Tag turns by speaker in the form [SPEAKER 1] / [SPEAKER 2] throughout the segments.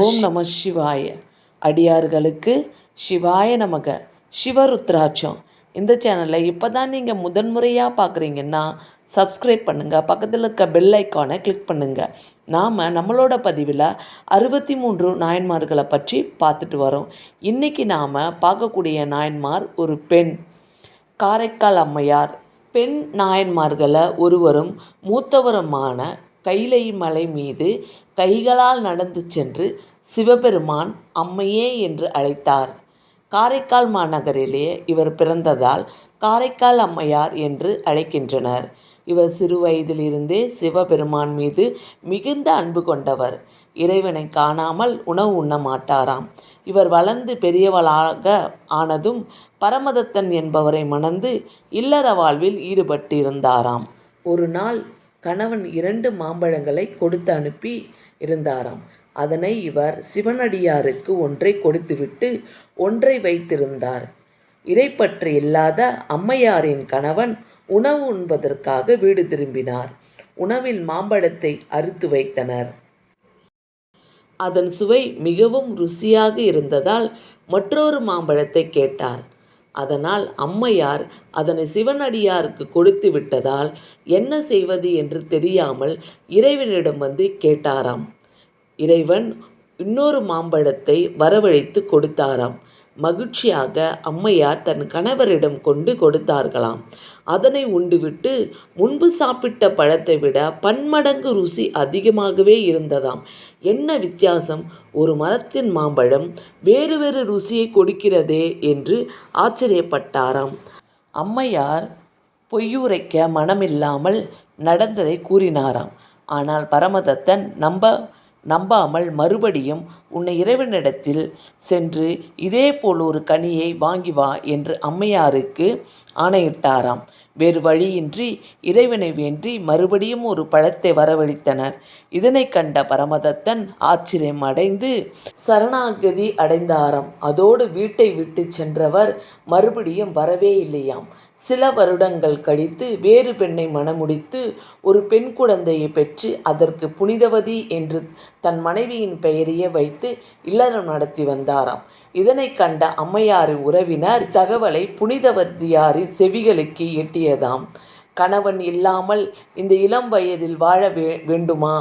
[SPEAKER 1] ஓம் நம சிவாய. அடியார்களுக்கு சிவாய நமக. சிவருத்ராட்சம். இந்த சேனலை இப்போ தான் நீங்கள் முதன்முறையாக பார்க்குறீங்கன்னா சப்ஸ்கிரைப் பண்ணுங்கள் பக்கத்தில் இருக்க பெல் ஐக்கானை கிளிக் பண்ணுங்கள் நாம் நம்மளோட பதிவில் அறுபத்தி மூன்று நாயன்மார்களை பற்றி பார்த்துட்டு வரோம். இன்றைக்கி நாம் பார்க்கக்கூடிய நாயன்மார் ஒரு பெண். காரைக்கால் அம்மையார். பெண் நாயன்மார்களை ஒருவரும் மூத்தவருமான கைலை மலை மீது கைகளால் நடந்து சென்று சிவபெருமான் அம்மையே என்று அழைத்தார். காரைக்கால் மாநகரிலே இவர் பிறந்ததால் காரைக்கால் அம்மையார் என்று அழைக்கின்றனர். இவர் சிறு வயதிலிருந்தே சிவபெருமான் மீது மிகுந்த அன்பு கொண்டவர். இறைவனை காணாமல் உணவு உண்ண மாட்டாராம். இவர் வளர்ந்து பெரியவளாக ஆனதும் பரமதத்தன் என்பவரை மணந்து இல்லற வாழ்வில் ஈடுபட்டிருந்தாராம். ஒரு நாள் கணவன் இரண்டு மாம்பழங்களை கொடுத்து அனுப்பி இருந்தாராம். அதனை இவர் சிவனடியாருக்கு ஒன்றை கொடுத்துவிட்டு ஒன்றை வைத்திருந்தார். இறைப்பற்று இல்லாத அம்மையாரின் கணவன் உணவு உண்பதற்காக வீடு திரும்பினார். உணவில் மாம்பழத்தை அறுத்து வைத்தனர். அதன் சுவை மிகவும் ருசியாக இருந்ததால் மற்றொரு மாம்பழத்தை கேட்டார். அதனால் அம்மையார் அதனை சிவனடியாருக்கு கொடுத்து விட்டதால் என்ன செய்வது என்று தெரியாமல் இறைவனிடம் வந்து கேட்டாராம். இறைவன் இன்னொரு மாம்பழத்தை வரவழைத்து கொடுத்தாராம். மகிழ்ச்சியாக அம்மையார் தன் கணவரிடம் கொண்டு கொடுத்தார்களாம். அதனை உண்டுவிட்டு முன்பு சாப்பிட்ட பழத்தை விட பன்மடங்கு ருசி அதிகமாகவே இருந்ததாம். என்ன வித்தியாசம்? ஒரு மரத்தின் மாம்பழம் வேறு வேறு ருசியை கொடுக்கிறதே என்று ஆச்சரியப்பட்டாராம். அம்மையார் பொய்யுரைக்க மனமில்லாமல் நடந்ததை கூறினாராம். ஆனால் பரமதத்தன் நம்ப நம்பாமல் மறுபடியும் உன்னை இறைவனிடத்தில் சென்று இதேபோல் ஒரு கனியை வாங்கி வா என்று அம்மையாருக்கு ஆணையிட்டாராம். வேறு வழியின்றி இறைவனை வேண்டி மறுபடியும் ஒரு பழத்தை வரவழைத்தனர். இதனை கண்ட பரமதத்தன் ஆச்சரியம் அடைந்து சரணாகதி அடைந்தாராம். அதோடு வீட்டை விட்டு சென்றவர் மறுபடியும் வரவே இல்லையாம். சில வருடங்கள் கழித்து வேறு பெண்ணை மணமுடித்து ஒரு பெண் குழந்தையை பெற்று அதற்கு புனிதவதி என்று தன் மனைவியின் பெயரையே வைத்து இல்லறம் நடத்தி வந்தாராம். இதனை கண்ட அம்மையாரின் உறவினர் தகவலை புனிதவர்த்தியாரின் செவிகளுக்கு எட்டியதாம். கணவன் இல்லாமல் இந்த இளம் வயதில் வாழ வே வேண்டுமா?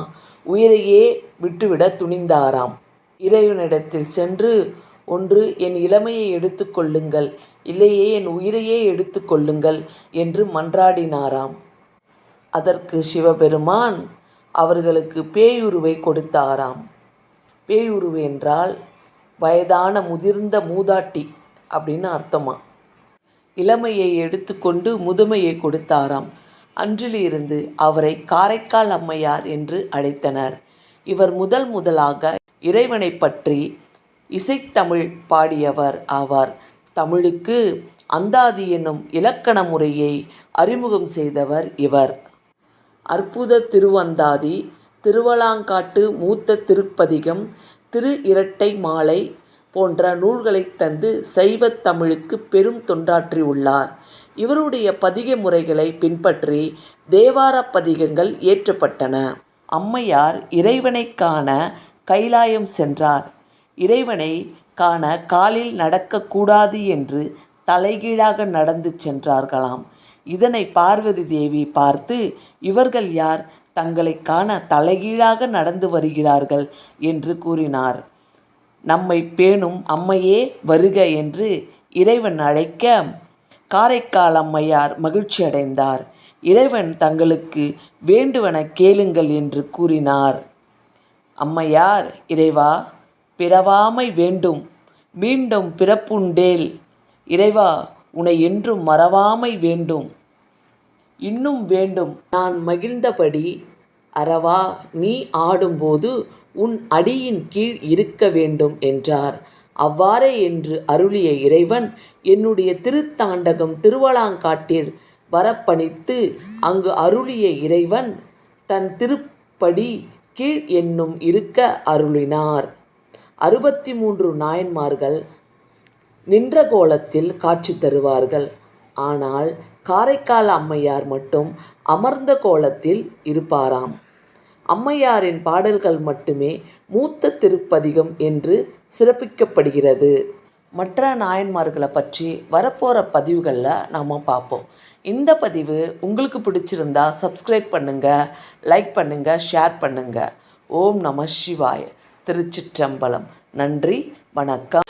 [SPEAKER 1] உயிரையே விட்டுவிட துணிந்தாராம். இறைவனிடத்தில் சென்று ஒன்று என் இளமையை எடுத்துக்கொள்ளுங்கள் இல்லையே என் உயிரையே எடுத்துக்கொள்ளுங்கள் என்று மன்றாடினாராம். அதற்கு சிவபெருமான் அவர்களுக்கு பேயுருவை கொடுத்தாராம். பேயுருவு என்றால் வயதான முதிர்ந்த மூதாட்டி அப்படின்னு அர்த்தமா? இளமையை எடுத்துக்கொண்டு முதுமையை கொடுத்தாராம். அன்றிலிருந்து அவரை காரைக்கால் அம்மையார் என்று அழைத்தனர். இவர் முதல் முதலாக இறைவனை பற்றி இசைத்தமிழ் பாடியவர் ஆவார். தமிழுக்கு அந்தாதி என்னும் இலக்கண முறையை அறிமுகம் செய்தவர் இவர். அற்புத திருவந்தாதி திருவலாங்காட்டு மூத்த திருப்பதிகம் திரு இரட்டை மாலை போன்ற நூல்களை தந்து சைவத் தமிழுக்கு பெரும் தொண்டாற்றியுள்ளார். இவருடைய பதிக முறைகளை பின்பற்றி தேவார பதிகங்கள் இயற்றப்பட்டன. அம்மையார் இறைவனை காண கைலாயம் சென்றார். இறைவனை காண காலில் நடக்கக்கூடாது என்று தலைகீழாக நடந்து சென்றார்களாம். இதனை பார்வதி தேவி பார்த்து இவர்கள் யார்? தங்களை காண தலைகீழாக நடந்து வருகிறார்கள் என்று கூறினார். நம்மை பேணும் அம்மையே வருக என்று இறைவன் அழைக்க காரைக்கால் அம்மையார் மகிழ்ச்சி அடைந்தார். இறைவன் தங்களுக்கு வேண்டுவன கேளுங்கள் என்று கூறினார். அம்மையார் இறைவா பிறவாமை வேண்டும். மீண்டும் பிறப்புண்டேல் இறைவா உனை என்றும் மறவாமை வேண்டும். இன்னும் வேண்டும். நான் மகிழ்ந்தபடி அறவா நீ ஆடும்போது உன் அடியின் கீழ் இருக்க வேண்டும் என்றார். அவ்வாறே என்று அருளிய இறைவன் என்னுடைய திருத்தாண்டகம் திருவலாங்காட்டில் வரப்பணித்து அங்கு அருளிய இறைவன் தன் திருப்படி கீழ் என்னும் இருக்க அருளினார். அறுபத்தி மூன்று நாயன்மார்கள் நின்ற கோலத்தில் காட்சி தருவார்கள். ஆனால் காரைக்கால் அம்மையார் மட்டும் அமர்ந்த கோலத்தில் இருப்பாராம். அம்மையாரின் பாடல்கள் மட்டுமே மூத்த திருப்பதிகம் என்று சிறப்பிக்கப்படுகிறது. மற்ற நாயன்மார்களை பற்றி வரப்போகிற பதிவுகளில் நாம் பார்ப்போம். இந்த பதிவு உங்களுக்கு பிடிச்சிருந்தா சப்ஸ்கிரைப் பண்ணுங்கள் லைக் பண்ணுங்கள் ஷேர் பண்ணுங்கள் ஓம் நம சிவாய. திருச்சிற்றம்பலம். நன்றி வணக்கம்.